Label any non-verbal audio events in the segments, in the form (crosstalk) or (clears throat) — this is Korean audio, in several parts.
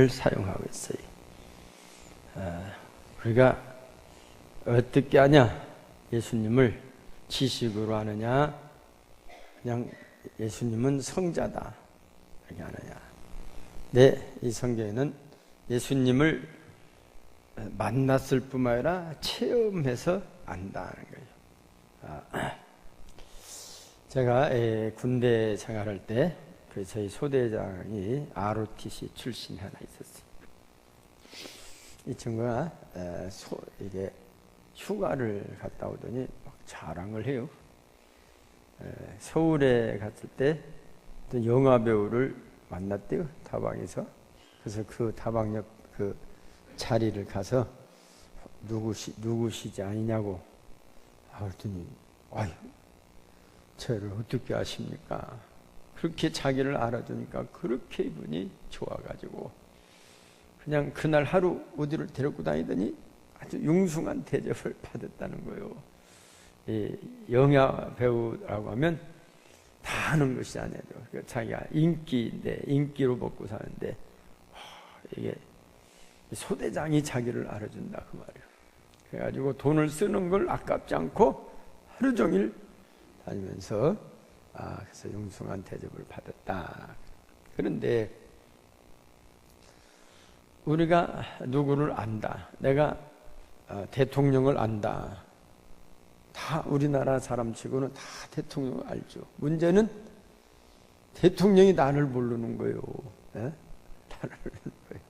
말을 사용하고 있어요. 아, 우리가 어떻게 하냐? 예수님을 지식으로 하느냐? 그냥 예수님은 성자다. 그렇게 하느냐? 네, 이 성경에는 예수님을 만났을 뿐만 아니라 체험해서 안다는 거예요. 아, 제가 군대 생활할 때 그 저희 소대장이 ROTC 출신이 하나 있었어요. 이 친구가 소, 이게 휴가를 갔다 오더니 막 자랑을 해요. 서울에 갔을 때 영화 배우를 만났대요 다방에서. 그래서 그 다방 옆그 자리를 가서 누구시 누구시지 아니냐고. 아, 그랬더니 아유 저를 어떻게 아십니까? 그렇게 자기를 알아주니까 그렇게 이분이 좋아가지고 그냥 그날 하루 어디를 데리고 다니더니 아주 융숭한 대접을 (laughs) 받았다는 거예요. 이 영화 배우라고 하면 다 하는 것이 아니죠. 그러니까 자기가 인기인데 인기로 먹고 사는데 이게 소대장이 자기를 알아준다 그 말이에요. 그래가지고 돈을 쓰는 걸 아깝지 않고 하루 종일 다니면서 아 그래서 융숭한 대접을 받았다. 그런데 우리가 누구를 안다. 내가 어, 대통령을 안다. 다 우리나라 사람 치고는 다 대통령을 알죠. 문제는 대통령이 나를 모르는 거예요. 에? (laughs) 나를 모르는 거예요.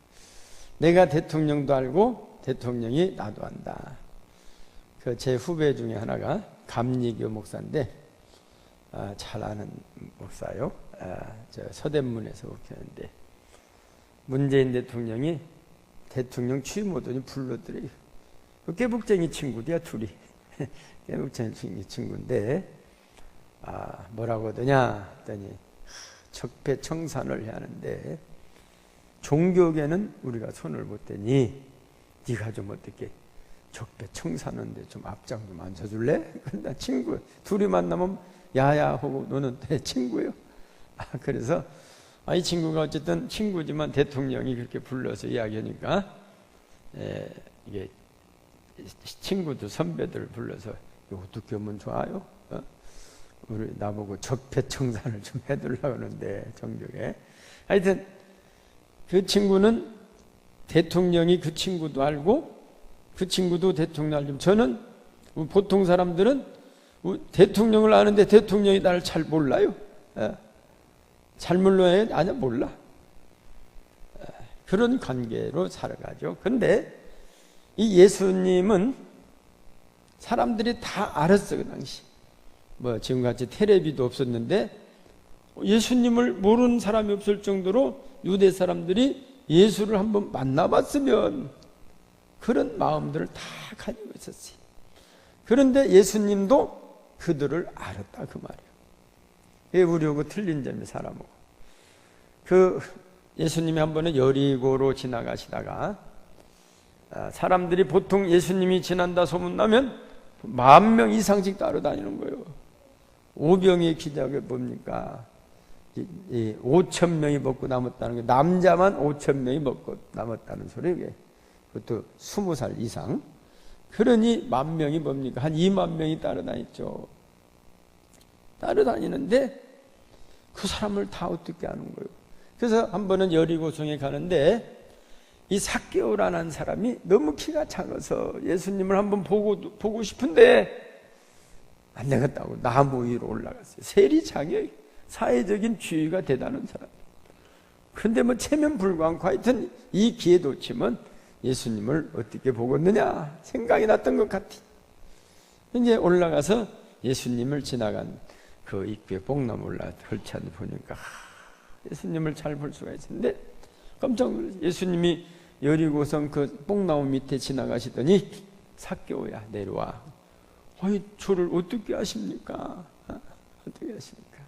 내가 대통령도 알고 대통령이 나도 안다. 그 제 후배 중에 하나가 감리교 목사인데 아, 잘 아는 목사요. 아, 저 서대문에서 목회하는데 문재인 대통령이 대통령 취임 오더니 불러들여요. 그 깨북쟁이 친구들이야 둘이. (laughs) 깨북쟁이 친구인데 아, 뭐라고 하더냐 했더니 적폐청산을 해야 하는데 종교계는 우리가 손을 못 대니 네가 좀 어떻게 적폐청산하는데 좀 앞장 좀 앉혀줄래? 근데 (laughs) 친구 둘이 만나면 야야 하고 너는 내 친구예요. 아, 그래서 아, 이 친구가 어쨌든 친구지만 대통령이 그렇게 불러서 이야기하니까 에, 이게 친구들 선배들 불러서 어떻게 하면 좋아요? 어? 우리 나보고 적폐청산을 좀 해달라고 하는데 정적에 하여튼 그 친구는 대통령이 그 친구도 알고 그 친구도 대통령 알고 저는 보통 사람들은 대통령을 아는데 대통령이 나를 잘 몰라요. 예. 잘 몰라요? 아니야 몰라. 예. 그런 관계로 살아가죠. 근데 이 예수님은 사람들이 다 알았어 그 당시. 뭐 지금같이 테레비도 없었는데 예수님을 모르는 사람이 없을 정도로 유대 사람들이 예수를 한번 만나봤으면 그런 마음들을 다 가지고 있었어요. 그런데 예수님도 그들을 알았다 그 말이에요. 예, 우리하고 틀린 점이 사람하고. 그 예수님이 한 번은 여리고로 지나가시다가 아, 사람들이 보통 예수님이 지난다 소문나면 만 명 이상씩 따라다니는 거예요. 오병의 기적이 뭡니까? 5천 명이 먹고 남았다는 게 남자만 5천 명이 먹고 남았다는 소리게. 그것도 20살 이상. 그러니 만 명이 뭡니까? 한 2만 명이 따라다녔죠. 따라다니는데 그 사람을 다 어떻게 하는 거예요? 그래서 한 번은 여리고성에 가는데 이 사개오라는 사람이 너무 키가 작아서 예수님을 한번 보고 보고 싶은데 안 되겠다고 나무 위로 올라갔어요. 세리장에 사회적인 지위가 대단한 사람. 그런데 뭐 체면 불구하고 하여튼 이 기회 놓치면 예수님을 어떻게 보겠느냐 생각이 났던 것 같아. 이제 올라가서 예수님을 지나간 그 입구에 뽕나무 올라 헐치한 보니까 예수님을 잘 볼 수가 있었는데 깜짝 놀랐어요. 예수님이 여리고성 그 뽕나무 밑에 지나가시더니 사개오야 내려와. 아니 저를 어떻게 아십니까? 어? 어떻게 아십니까?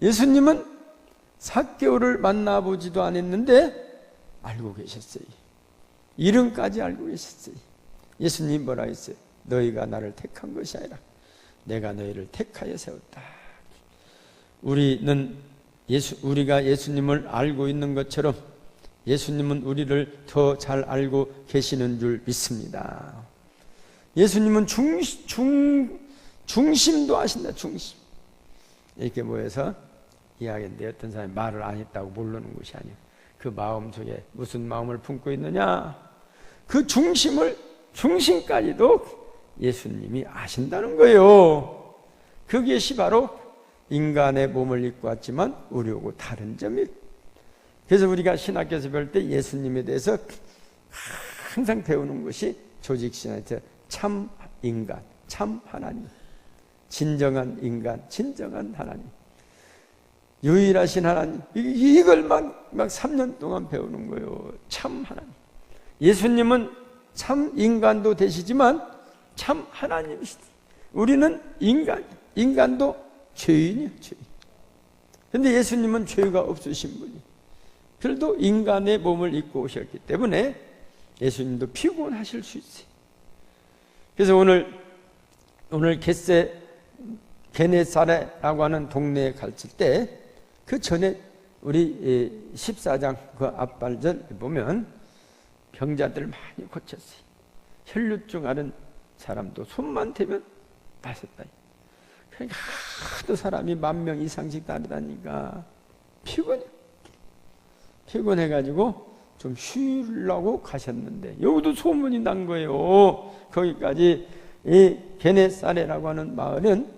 예수님은 사개오를 만나보지도 않았는데 알고 계셨어요. 이름까지 알고 계셨어요. 예수님 뭐라 했어요? 너희가 나를 택한 것이 아니라 내가 너희를 택하여 세웠다. 우리는 예수, 우리가 예수님을 알고 있는 것처럼 예수님은 우리를 더 잘 알고 계시는 줄 믿습니다. 예수님은 중, 중, 중심도 아신다, 중심. 이렇게 모여서 이야기인데 어떤 사람이 말을 안 했다고 모르는 것이 아니에요. 그 마음 속에 무슨 마음을 품고 있느냐? 그 중심을, 중심까지도 예수님이 아신다는 거예요. 그것이 바로 인간의 몸을 입고 왔지만 우리하고 다른 점이 그래서 우리가 신학교에서 배울 때 예수님에 대해서 항상 배우는 것이 조직신학에서 참 인간, 참 하나님, 진정한 인간, 진정한 하나님, 유일하신 하나님 이걸 막, 막 3년 동안 배우는 거예요. 참 하나님. 예수님은 참 인간도 되시지만 참 하나님이시다. 우리는 인간, 인간도 죄인이요, 죄인. 근데 예수님은 죄가 없으신 분이. 그래도 인간의 몸을 입고 오셨기 때문에 예수님도 피곤하실 수 있어요. 그래서 오늘, 오늘 겟세, 게네사레라고 하는 동네에 갔을 때 그 전에 우리 14장 그 앞발절 보면 병자들 많이 고쳤어요. 혈류증 앓은 사람도 손만 대면 빠졌다. 그러니까 하도 사람이 만 명 이상씩 다니다니까 피곤해. 피곤해가지고 좀 쉬려고 가셨는데 여기도 소문이 난 거예요. 거기까지 이 게네사레라고 하는 마을은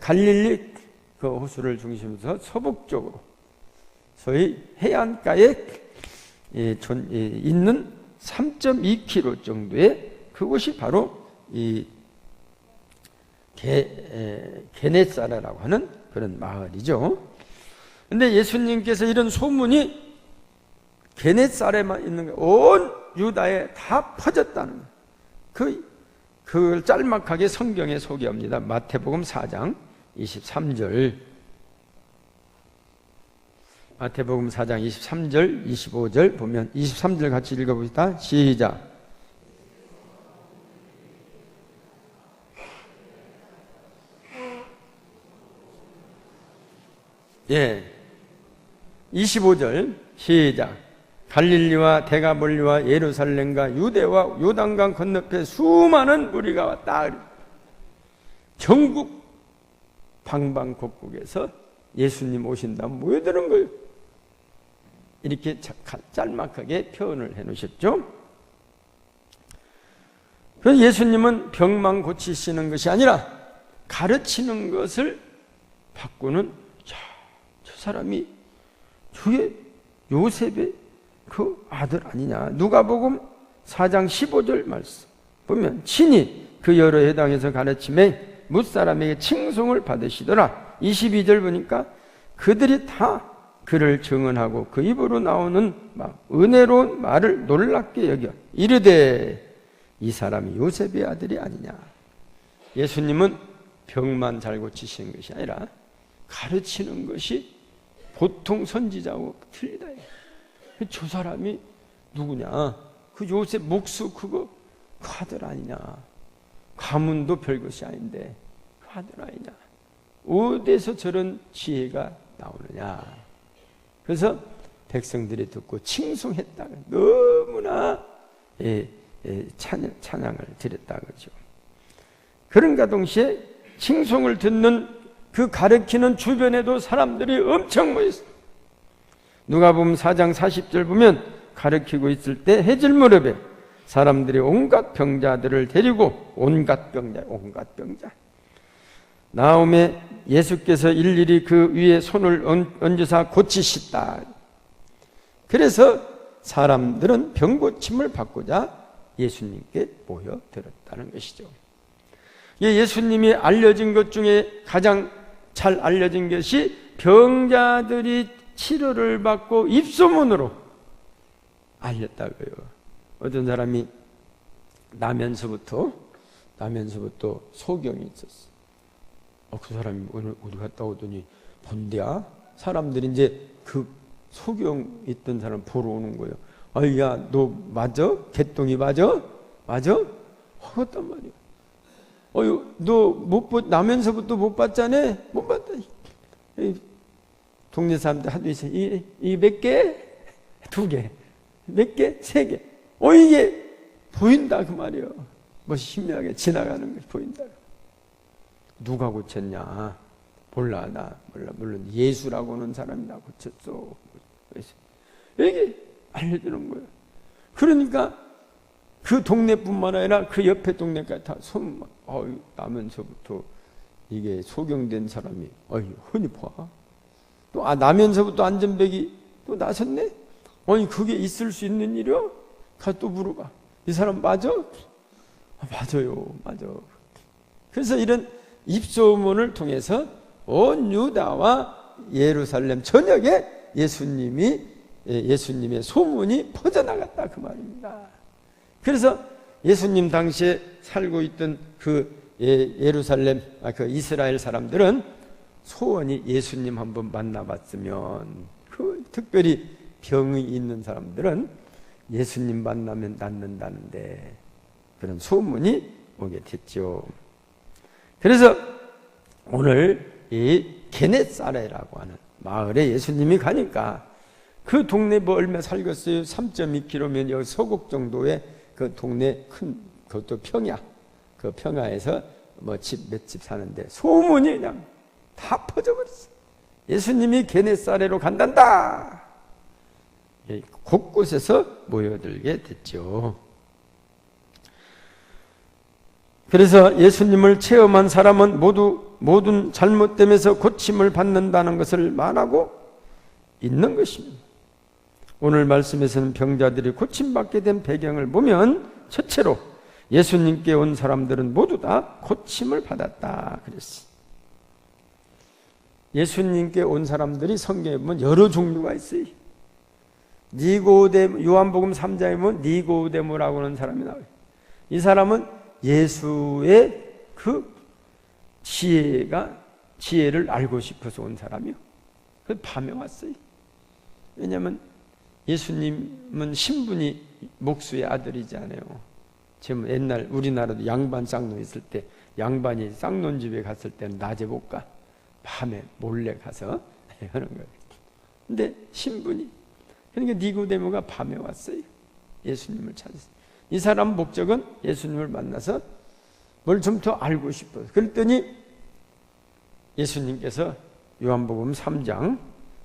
갈릴리 그 호수를 중심으로 서북쪽으로 소위 해안가에 있는 3.2km 정도의 그곳이 바로 이 게, 게네사라라고 하는 그런 마을이죠. 근데 예수님께서 이런 소문이 게네사레만 있는 거, 온 유다에 다 퍼졌다는 거. 그, 그걸 짤막하게 성경에 소개합니다. 마태복음 4장 23절. 마태복음 4장 23절, 25절 보면 23절 같이 읽어봅시다. 시작. 예. 25절 시작. 갈릴리와 대가볼리와 예루살렘과 유대와 요단강 건너편 수많은 무리가 왔다. 전국 방방곡곡에서 예수님 오신다 모여드는 거예요. 이렇게 짤막하게 표현을 해 놓으셨죠. 그래서 예수님은 병만 고치시는 것이 아니라 가르치는 것을 바꾸는 사람이 주의 요셉의 그 아들 아니냐. 누가복음 4장 15절 말씀 보면 친히 그 여러 해당에서 가르침에 무사람에게 칭송을 받으시더라. 22절 보니까 그들이 다 그를 증언하고 그 입으로 나오는 막 은혜로운 말을 놀랍게 여겨 이르되 이 사람이 요셉의 아들이 아니냐. 예수님은 병만 잘 고치시는 것이 아니라 가르치는 것이 보통 선지자하고 틀리다. 그저 사람이 누구냐? 그 요셉 목수 그거 그 아들 아니냐? 가문도 별것이 아닌데 그 아들 아니냐? 어디서 저런 지혜가 나오느냐? 그래서 백성들이 듣고 칭송했다. 너무나 예, 예, 찬양, 찬양을 드렸다 그죠. 그런가 동시에 칭송을 듣는 그 가르치는 주변에도 사람들이 엄청 모였어요. 누가 보면 4장 40절 보면 가르치고 있을 때 해질 무렵에 사람들이 온갖 병자들을 데리고 온갖 병자, 온갖 병자. 나옴에 예수께서 일일이 그 위에 손을 얹으사 고치시다. 그래서 사람들은 병 고침을 받고자 예수님께 모여들었다는 것이죠. 예수님이 알려진 것 중에 가장 잘 알려진 것이 병자들이 치료를 받고 입소문으로 알렸다고요. 어떤 사람이 나면서부터 나면서부터 소경이 있었어. 어, 그 사람이 오늘 어디 갔다 오더니 본대야 사람들이 이제 그 소경 있던 사람 보러 오는 거예요. 아 야 너 맞아? 개똥이 맞아? 맞아? 허었단 말이야. 어유, 너못 보, 나면서부터 못 봤잖아? 못 봤다. 동네 사람들 하도 있어. 이, 이 몇 개? 두 개, 몇 개, 세 개. 어 이게 보인다 그 말이요. 뭐 희미하게 지나가는 것이 보인다. 누가 고쳤냐? 몰라 나 몰라 물론 예수라고는 사람이 나 고쳤어. 이게 알려주는 거예요. 그러니까 그 동네뿐만 아니라 그 옆에 동네까지 다 손, 어유 나면서부터 이게 소경된 사람이, 어이 흔히 봐. 또, 아, 나면서부터 안전백이 또 나섰네? 아니, 그게 있을 수 있는 일이야? 가또 물어봐. 이 사람 맞아? 아, 맞아요, 맞아. 그래서 이런 입소문을 통해서 온 유다와 예루살렘 전역에 예수님이 예, 예수님의 소문이 퍼져나갔다 그 말입니다. 그래서 예수님 당시에 살고 있던 그 예, 예루살렘 아, 그 이스라엘 사람들은 소원이 예수님 한번 만나봤으면 그 특별히 병이 있는 사람들은 예수님 만나면 낫는다는데 그런 소문이 오게 됐죠. 그래서 오늘 이 게네사레라고 하는 마을에 예수님이 가니까 그 동네 뭐 얼마 살겠어요? 3.2km면 여기 서곡 정도의 그 동네 큰 그것도 평야. 그 평야에서 뭐 집 몇집 사는데 소문이 그냥 다 퍼져버렸어. 예수님이 게네사레로 간단다. 예, 곳곳에서 모여들게 됐죠. 그래서 예수님을 체험한 사람은 모두 모든 잘못됨에서 고침을 받는다는 것을 말하고 있는 것입니다. 오늘 말씀에서는 병자들이 고침받게 된 배경을 보면 첫째로 예수님께 온 사람들은 모두 다 고침을 받았다 그랬어. 예수님께 온 사람들이 성경에 보면 여러 종류가 있어요. 니고데 요한복음 3장에 보면 니고데모라고 하는 사람이 나와요. 이 사람은 예수의 그 지혜가 지혜를 알고 싶어서 온 사람이요. 그 밤에 왔어요. 왜냐하면 예수님은 신분이 목수의 아들이잖아요. 지금 옛날 우리나라도 양반 쌍놈 있을 때 양반이 쌍놈 집에 갔을 때는 낮에 못 가. 밤에 몰래 가서 (laughs) 하는 거예요. 근데 신분이 그러니까 니고데모가 밤에 왔어요. 예수님을 찾았어요. 이 사람 목적은 예수님을 만나서 뭘 좀 더 알고 싶어요. 그랬더니 예수님께서 요한복음 3장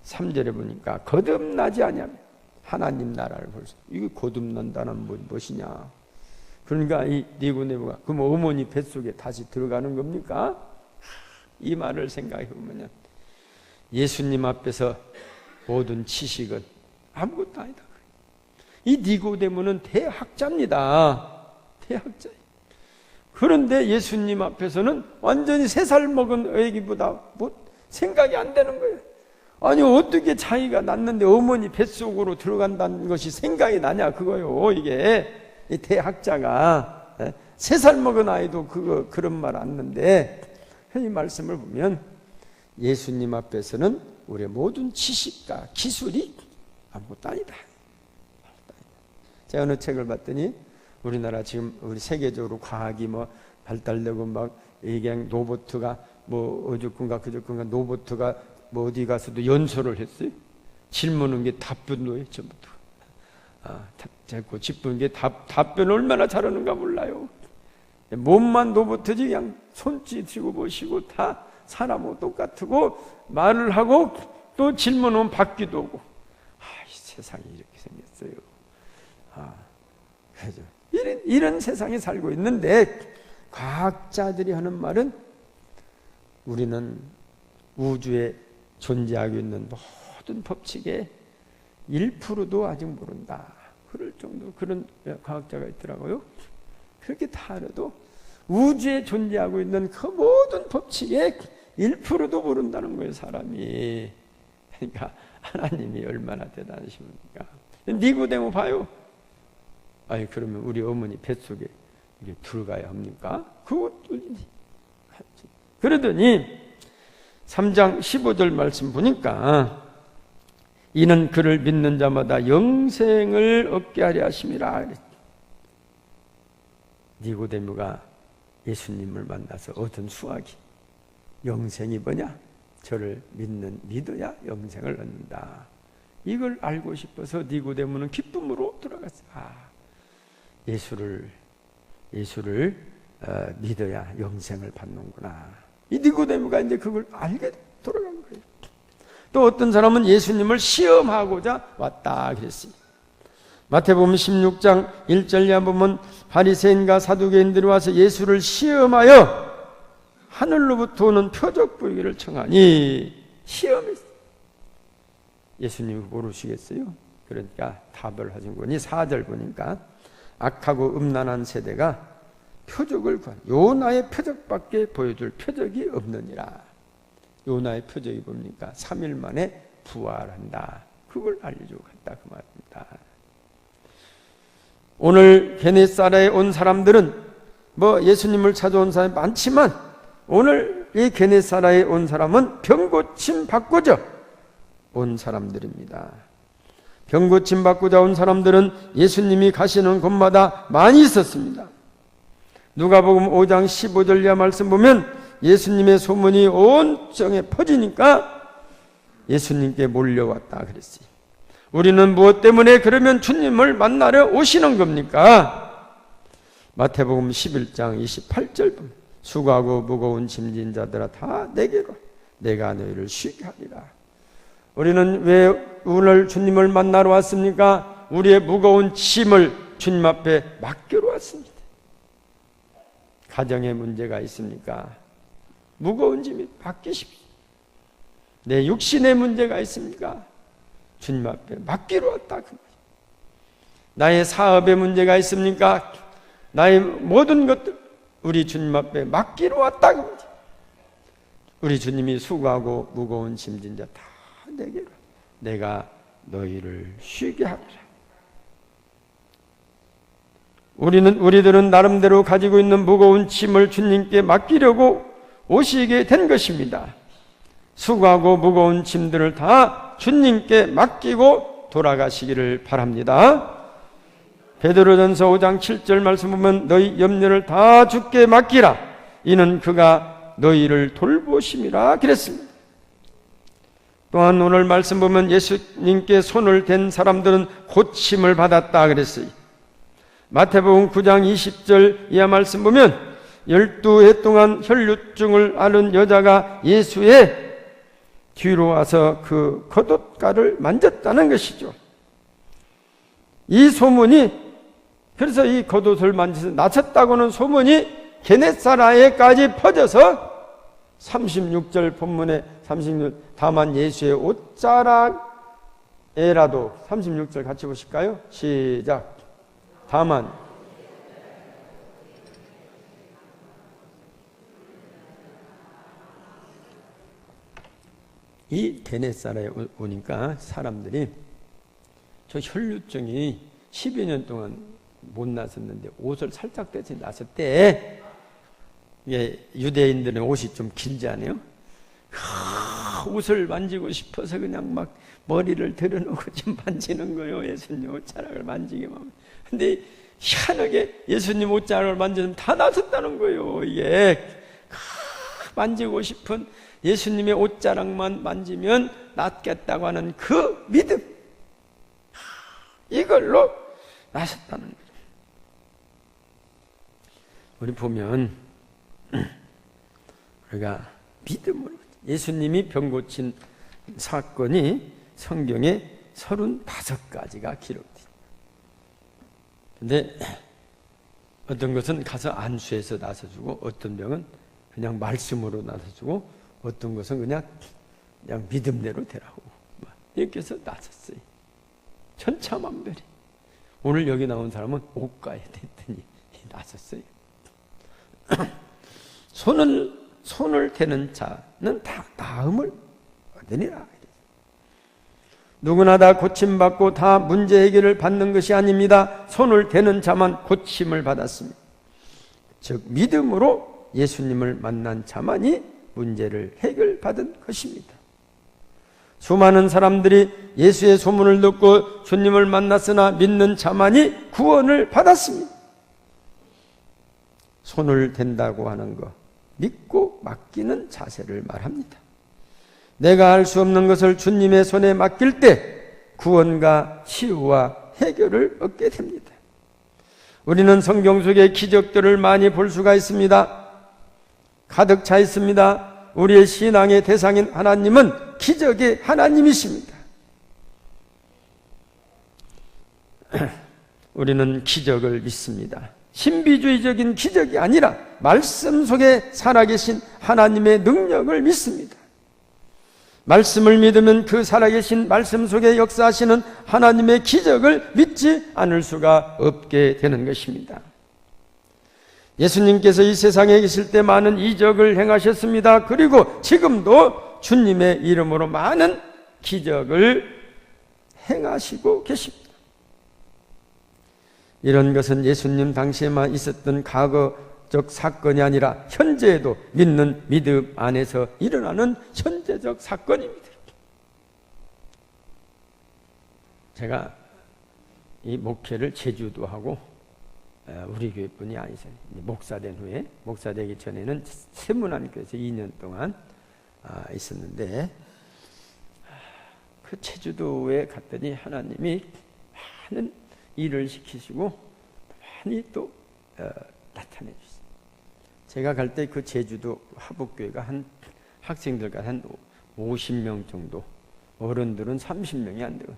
3절에 보니까 거듭나지 아니하면 하나님 나라를 볼 수. 이거 거듭난다는 뭐, 무엇이냐? 그러니까 이 니고데모가 그럼 어머니 뱃속에 다시 들어가는 겁니까? 이 말을 생각해 보면 예수님 앞에서 모든 지식은 아무것도 아니다. 이 니고데모는 대학자입니다. 대학자. 그런데 예수님 앞에서는 완전히 세 살 먹은 애기보다 뭐 생각이 안 되는 거예요. 아니 어떻게 자기가 낳는데 어머니 뱃속으로 들어간다는 것이 생각이 나냐 그거요. 이게 이 대학자가 예? 세살 먹은 아이도 그거 그런 말 안는데 이 말씀을 보면 예수님 앞에서는 우리의 모든 지식과 기술이 아무것도 아니다. 제가 어느 책을 봤더니 우리나라 지금 우리 세계적으로 과학이 뭐 발달되고 막 이게 로보트가 뭐 어저군가 그저군가 로보트가 뭐 어디 가서도 연설을 했어요. 질문은 게 답변도 했죠. 아, 자꾸 짚은 게 답, 답변 얼마나 잘하는가 몰라요. 몸만 로봇이지 그냥 손짓이고 보시고 다 사람하고 똑같고 말을 하고 또 질문은 받기도 하고 아, 이 세상이 이렇게 생겼어요. 아, 그죠. 이런, 이런 세상에 살고 있는데 과학자들이 하는 말은 우리는 우주에 존재하고 있는 모든 법칙의 1%도 아직 모른다. 그럴 정도 그런 과학자가 있더라고요. 그렇게 다 알아도 우주에 존재하고 있는 그 모든 법칙의 1%도 모른다는 거예요, 사람이. 그러니까 하나님이 얼마나 대단하십니까? 니고데모 봐요. 아니 그러면 우리 어머니 뱃속에 이게 들어가야 합니까? 그것도 그러더니 3장 15절 말씀 보니까 이는 그를 믿는 자마다 영생을 얻게 하려 하심이라. 니고데모가 예수님을 만나서 얻은 수학이 영생이 뭐냐? 저를 믿는 믿어야 영생을 얻는다. 이걸 알고 싶어서 니고데모는 기쁨으로 돌아갔어. 아, 예수를 예수를 어, 믿어야 영생을 받는구나. 이 니고데모가 이제 그걸 알게 돌아간 거예요. 또 어떤 사람은 예수님을 시험하고자 왔다 그랬습니다. 마태복음 16장 1절 에 보면 바리새인과 사두개인들이 와서 예수를 시험하여 하늘로부터 오는 표적 보이기를 청하니 시험했어. 예수님 모르시겠어요? 그러니까 답을 하신 거니 4절 보니까 악하고 음란한 세대가 표적을 구한 요나의 표적밖에 보여줄 표적이 없느니라. 요나의 표적이 뭡니까? 3일 만에 부활한다. 그걸 알려주고 갔다 그 말입니다. 오늘 게네사라에 온 사람들은 뭐 예수님을 찾아온 사람이 많지만 오늘 이 게네사라에 온 사람은 병고침 받고자 온 사람들입니다. 병고 침 받고자 온 사람들은 예수님이 가시는 곳마다 많이 있었습니다. 누가복음 5장 15절 이하 말씀 보면 예수님의 소문이 온 정에 퍼지니까 예수님께 몰려왔다 그랬어요. 우리는 무엇 때문에 그러면 주님을 만나러 오시는 겁니까? 마태복음 11장 28절 보면 수고하고 무거운 짐진 자들아 다 내게로 내가 너희를 쉬게 하리라. 우리는 왜 오늘 주님을 만나러 왔습니까? 우리의 무거운 짐을 주님 앞에 맡기러 왔습니다. 가정에 문제가 있습니까? 무거운 짐이 맡기십시오. 내 육신에 문제가 있습니까? 주님 앞에 맡기로 왔다. 그 나의 사업에 문제가 있습니까? 나의 모든 것들 우리 주님 앞에 맡기로 왔다. 그 우리 주님이 수고하고 무거운 짐진 자다 내게로 내가 너희를 쉬게 하리라. 우리는 우리들은 나름대로 가지고 있는 무거운 짐을 주님께 맡기려고 오시게 된 것입니다. 수고하고 무거운 짐들을 다 주님께 맡기고 돌아가시기를 바랍니다. 베드로전서 5장 7절 말씀 보면 너희 염려를 다 주께 맡기라. 이는 그가 너희를 돌보심이라 그랬습니다. 또한 오늘 말씀 보면 예수님께 손을 댄 사람들은 고침을 받았다 그랬어요. 마태복음 9장 20절 이하 말씀 보면 열두 해 동안 혈류증을 앓은 여자가 예수의 뒤로 와서 그 겉옷가를 만졌다는 것이죠. 이 소문이 그래서 이 겉옷을 만져서 나쳤다고는 소문이 게네사라에까지 퍼져서 36절 본문에 36 다만 예수의 옷자락에라도 36절 같이 보실까요? 시작. 다만 이 베네사라에 오니까 사람들이 저 혈류증이 10여 년 동안 못 났었는데 옷을 살짝 떼서 났을 때 유대인들은 옷이 좀 길지 않아요? 옷을 만지고 싶어서 그냥 막 머리를 들어놓고 좀 만지는 거예요. 예수님 옷자락을 만지기만. 근데 희한하게 예수님 옷자락을 만지면 다 나섰다는 거예요. 이게 만지고 싶은 예수님의 옷자락만 만지면 낫겠다고 하는 그 믿음. 이걸로 나섰다는 거죠. 우리 보면 (clears throat) 우리가 믿음으로 예수님이 병 고친 사건이 성경에 35가지가 기록됩니다. 근데 어떤 것은 가서 안수해서 나서주고 어떤 병은 그냥 말씀으로 나서주고 어떤 것은 그냥 그냥 믿음대로 되라고 이렇게 해서 나섰어요. 천차만별이. 오늘 여기 나온 사람은 옷가에 됐더니 나섰어요. (clears throat) 손을 손을 대는 자는 다 나음을 얻으니라. 누구나 다 고침받고 다 문제 해결을 받는 것이 아닙니다. 손을 대는 자만 고침을 받았습니다. 즉 믿음으로 예수님을 만난 자만이 문제를 해결받은 것입니다. 수많은 사람들이 예수의 소문을 듣고 주님을 만났으나 믿는 자만이 구원을 받았습니다. 손을 댄다고 하는 것, 믿고 맡기는 자세를 말합니다. 내가 할수 없는 것을 주님의 손에 맡길 때 구원과 치유와 해결을 얻게 됩니다. 우리는 성경 속의 기적들을 많이 볼 수가 있습니다. 가득 차 있습니다. 우리의 신앙의 대상인 하나님은 기적의 하나님이십니다. (clears throat) 우리는 기적을 믿습니다. 신비주의적인 기적이 아니라 말씀 속에 살아계신 하나님의 능력을 믿습니다. 말씀을 믿으면 그 살아계신 말씀 속에 역사하시는 하나님의 기적을 믿지 않을 수가 없게 되는 것입니다. 예수님께서 이 세상에 계실 때 많은 이적을 행하셨습니다. 그리고 지금도 주님의 이름으로 많은 기적을 행하시고 계십니다. 이런 것은 예수님 당시에만 있었던 과거적 사건이 아니라 현재에도 믿는 믿음 안에서 일어나는 현재적 사건입니다. 제가 이 목회를 제주도 하고 우리 교회뿐이 아니죠. 목사된 후에 목사되기 전에는 세문안교에서 2년 동안 아, 있었는데 그 제주도에 갔더니 하나님이 많은 일을 시키시고 많이 또 어, 나타내 주셨어요. 제가 갈 때 그 제주도 화북교회가 한 학생들과 한 50명 정도, 어른들은 30명이 안 되고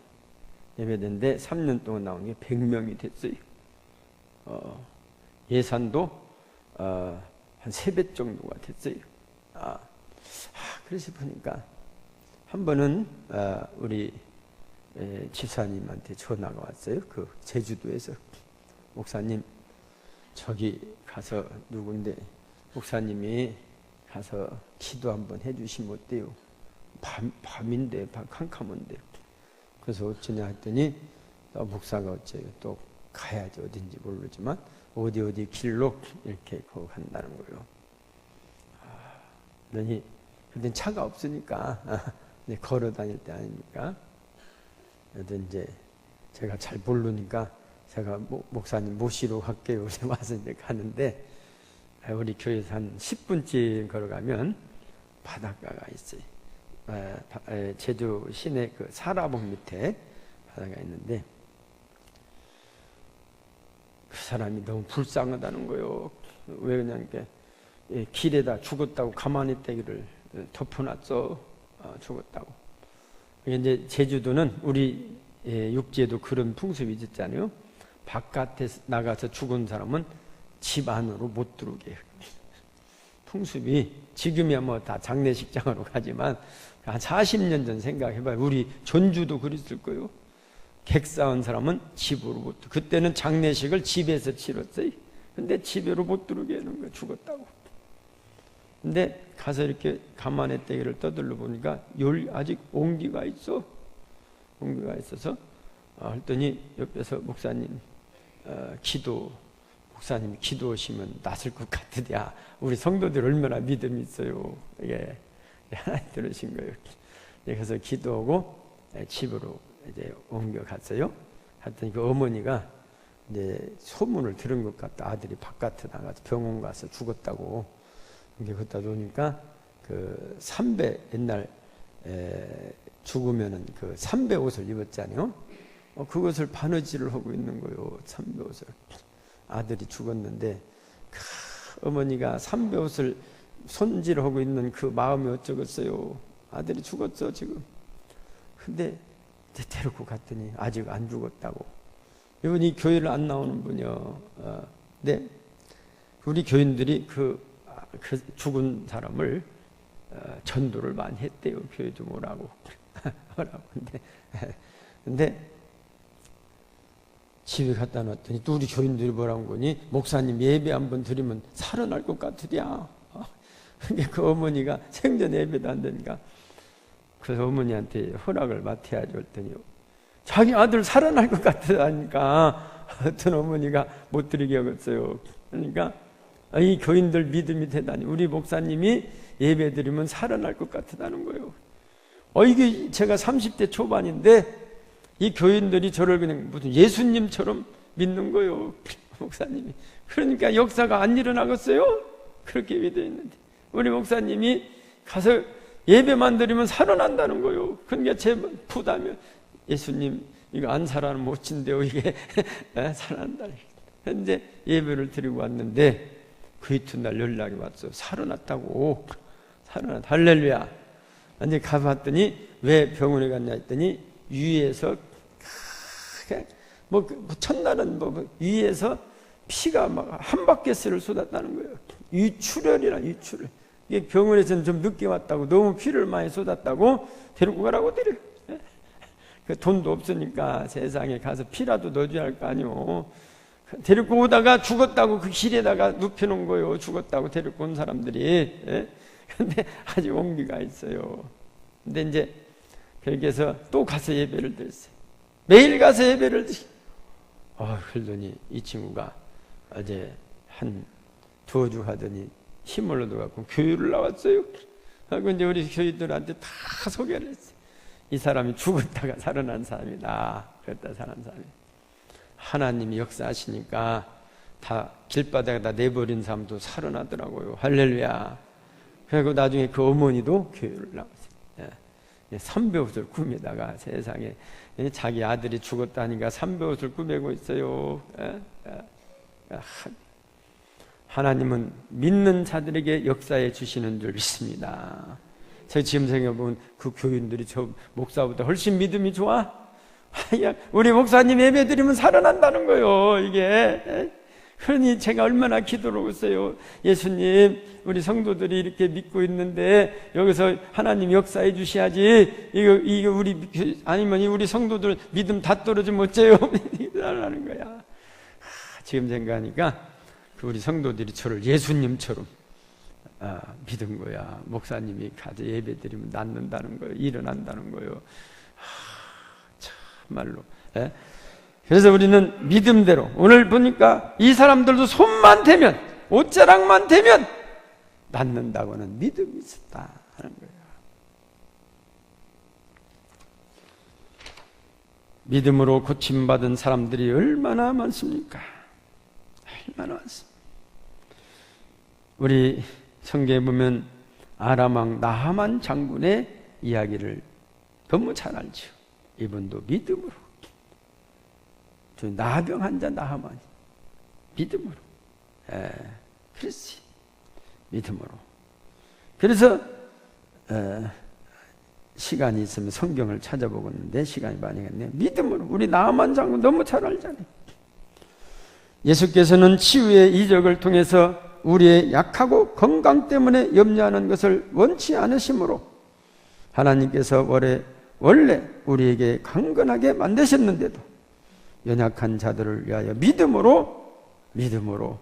예배된데 3년 동안 나온 게 100명이 됐어요. 어, 예산도 어, 한세배 정도가 됐어요. 아, 아, 그래서 보니까 한 번은 어, 우리 에, 지사님한테 전화가 왔어요. 그 제주도에서 목사님 저기 가서 누군데 목사님이 가서 기도 한번 해주시면 어때요? 밤, 밤인데 밤 캄캄한데 그래서 어쩌냐 했더니 어, 목사가 어째요 또 가야지 어딘지 모르지만 어디 어디 길로 이렇게 거 간다는 거예요. 아, 그러니 그때 차가 없으니까 (laughs) 걸어 다닐 때 아닙니까? 그래도 이제 제가 잘 모르니까 제가 목사님 모시러 갈게요. (laughs) 와서 이제 가는데 우리 교회에서 한 10분쯤 걸어가면 바닷가가 있어요. 제주 시내 그 사라봉 밑에 바다가 있는데 그 사람이 너무 불쌍하다는 거요. 왜 그냥 예, 길에다 죽었다고 가만히 있기를 덮어놨어. 어, 죽었다고. 이제 제주도는 우리 예, 육지에도 그런 풍습이 있잖아요. 바깥에 나가서 죽은 사람은 집 안으로 못 들어오게. 풍습이 지금이야 뭐 다 장례식장으로 가지만 한 40년 전 생각해봐요. 우리 전주도 그랬을 거요. 객 쌓은 사람은 집으로 못. 그때는 장례식을 집에서 치렀어요. 근데 집으로 못 들어오게 하는 거 죽었다고. 근데 가서 이렇게 가만히 떼기를 떠들러 보니까 열 아직 온기가 있어. 온기가 있어서 어, 했더니 옆에서 목사님 어, 기도 목사님 기도하시면 낫을 것 같으랴. 우리 성도들 얼마나 믿음이 있어요. 이게 하나님 (laughs) 들으신 거예요. 그래서 기도하고 예, 집으로 이제 옮겨갔어요. 하여튼 그 어머니가 이제 소문을 들은 것 같다. 아들이 바깥에 나가서 병원 가서 죽었다고. 근데 걷다 놓으니까 그 삼배 옛날 에, 죽으면은 그 삼배 옷을 입었잖아요. 어, 그것을 바느질을 하고 있는 거요. 삼배 옷을. 아들이 죽었는데 그 어머니가 삼배 옷을 손질하고 있는 그 마음이 어쩌겠어요. 아들이 죽었어 지금. 근데 데리고 갔더니 아직 안 죽었다고. 이분이 교회를 안 나오는 분이요. 어, 네. 우리 교인들이 그, 그 죽은 사람을 어, 전도를 많이 했대요. 교회 좀 오라고. (laughs) 근데, 근데 집에 갖다 놨더니 또 우리 교인들이 뭐라고 거니 목사님 예배 한번 드리면 살아날 것 같으랴. (laughs) 그 어머니가 생전 예배도 안 되니까 그래서 어머니한테 허락을 맡아야지 했더니 자기 아들 살아날 것 같다니까 (laughs) 어떤 어머니가 못 드리게 하겠어요. 그러니까 이 교인들 믿음이 대단히 우리 목사님이 예배 드리면 살아날 것 같다는 거예요. 어 이게 제가 30대 초반인데 이 교인들이 저를 그냥 무슨 예수님처럼 믿는 거예요. (laughs) 목사님이. 그러니까 역사가 안 일어나겠어요? 그렇게 믿어 있는데. 우리 목사님이 가서 예배만 드리면 살아난다는 거요. 그러니까 제 부담이 예수님 이거 안 살아는 못친데요 이게 (laughs) 에? 살아난다. 현재 예배를 드리고 왔는데 그 이튿날 연락이 왔어. 살아났다고. 살아났. 할렐루야. 이제 가봤더니 왜 병원에 갔냐 했더니 위에서 크게 뭐, 그- 뭐 첫날은 뭐, 뭐 위에서 피가 막 한 바퀴스를 쏟았다는 거예요. 유출혈이라 유출혈. 이게 병원에서는 좀 늦게 왔다고 너무 피를 많이 쏟았다고 데리고 가라고 데려. 그 돈도 없으니까 세상에 가서 피라도 넣어줘야 할 거 아니오. 데리고 오다가 죽었다고 그 길에다가 눕혀놓은 거예요. 죽었다고 데리고 온 사람들이. 예? 근데 아직 온기가 있어요. 근데 이제 거기에서 또 가서 예배를 드렸어요. 매일 가서 예배를 드시. 아, 그러더니 이 친구가 어제 한 두어 주 하더니 힘을 얻어갖고 교회를 나왔어요. 하고 이제 우리 교인들한테 다 소개를 했어요. 이 사람이 죽었다가 살아난 사람이다. 그랬다 살아난 사람이. 하나님이 역사하시니까 다 길바닥에다 내버린 사람도 살아나더라고요. 할렐루야. 그리고 나중에 그 어머니도 교회를 나왔어요. 예. 삼배옷을 꾸미다가 세상에 예, 자기 아들이 죽었다니까 삼배옷을 꾸미고 있어요. 예? 예. 하- 하나님은 믿는 자들에게 역사해 주시는 줄 믿습니다. 제가 지금 생각해보면 그 교인들이 저 목사보다 훨씬 믿음이 좋아? 야, 우리 목사님 예배 드리면 살아난다는 거요, 이게. 그러니 제가 얼마나 기도를 했어요. 예수님, 우리 성도들이 이렇게 믿고 있는데 여기서 하나님 역사해 주셔야지. 이거, 이거 우리, 아니면 우리 성도들 믿음 다 떨어지면 어째요? (laughs) 이러는 거야. 하, 지금 생각하니까 그 우리 성도들이 저를 예수님처럼 아, 믿은 거야. 목사님이 가서 예배 드리면 낫는다는 거예요. 일어난다는 거예요. 하, 참말로. 예? 그래서 우리는 믿음대로 오늘 보니까 이 사람들도 손만 대면 옷자락만 대면 낫는다고는 믿음이 있었다 하는 거예요. 믿음으로 고침받은 사람들이 얼마나 많습니까? 얼마나 많습니까? 우리 성경에 보면 아람왕 나하만 장군의 이야기를 너무 잘 알죠. 이분도 믿음으로. 저 나병 환자 나하만 믿음으로. 에, 그렇지. 믿음으로. 그래서 에, 시간이 있으면 성경을 찾아보고 있는데 시간이 많이 갔네요 믿음으로. 우리 나하만 장군 너무 잘 알잖아요. 예수께서는 치유의 이적을 통해서 우리의 약하고 건강 때문에 염려하는 것을 원치 않으시므로 하나님께서 원래, 원래 우리에게 강건하게 만드셨는데도 연약한 자들을 위하여 믿음으로 믿음으로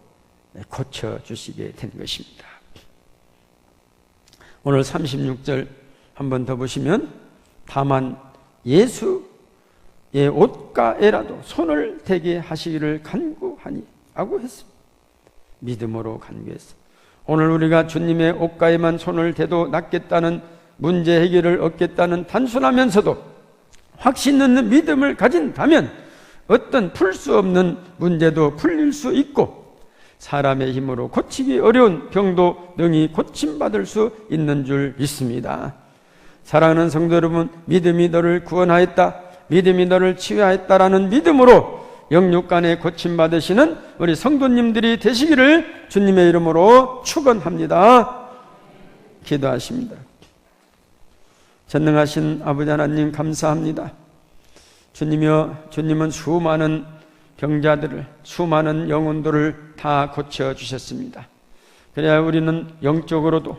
고쳐 주시게 된 것입니다. 오늘 36절 한 번 더 보시면 다만 예수의 옷가에라도 손을 대게 하시기를 간구하니 하고 했습니다. 믿음으로 간구했어. 오늘 우리가 주님의 옷가에만 손을 대도 낫겠다는 문제 해결을 얻겠다는 단순하면서도 확신 있는 믿음을 가진다면 어떤 풀 수 없는 문제도 풀릴 수 있고 사람의 힘으로 고치기 어려운 병도 능히 고침받을 수 있는 줄 믿습니다. 사랑하는 성도 여러분, 믿음이 너를 구원하였다. 믿음이 너를 치유하였다라는 믿음으로 영육 간에 고침 받으시는 우리 성도님들이 되시기를 주님의 이름으로 축원합니다. 기도하십니다. 전능하신 아버지 하나님 감사합니다. 주님이여 주님은 수많은 병자들을 수많은 영혼들을 다 고쳐 주셨습니다. 그래야 우리는 영적으로도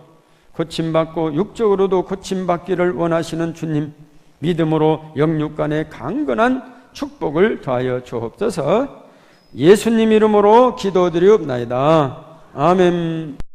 고침받고 육적으로도 고침받기를 원하시는 주님 믿음으로 영육간의 강건한 축복을 더하여 주옵소서. 예수님 이름으로 기도드리옵나이다. 아멘.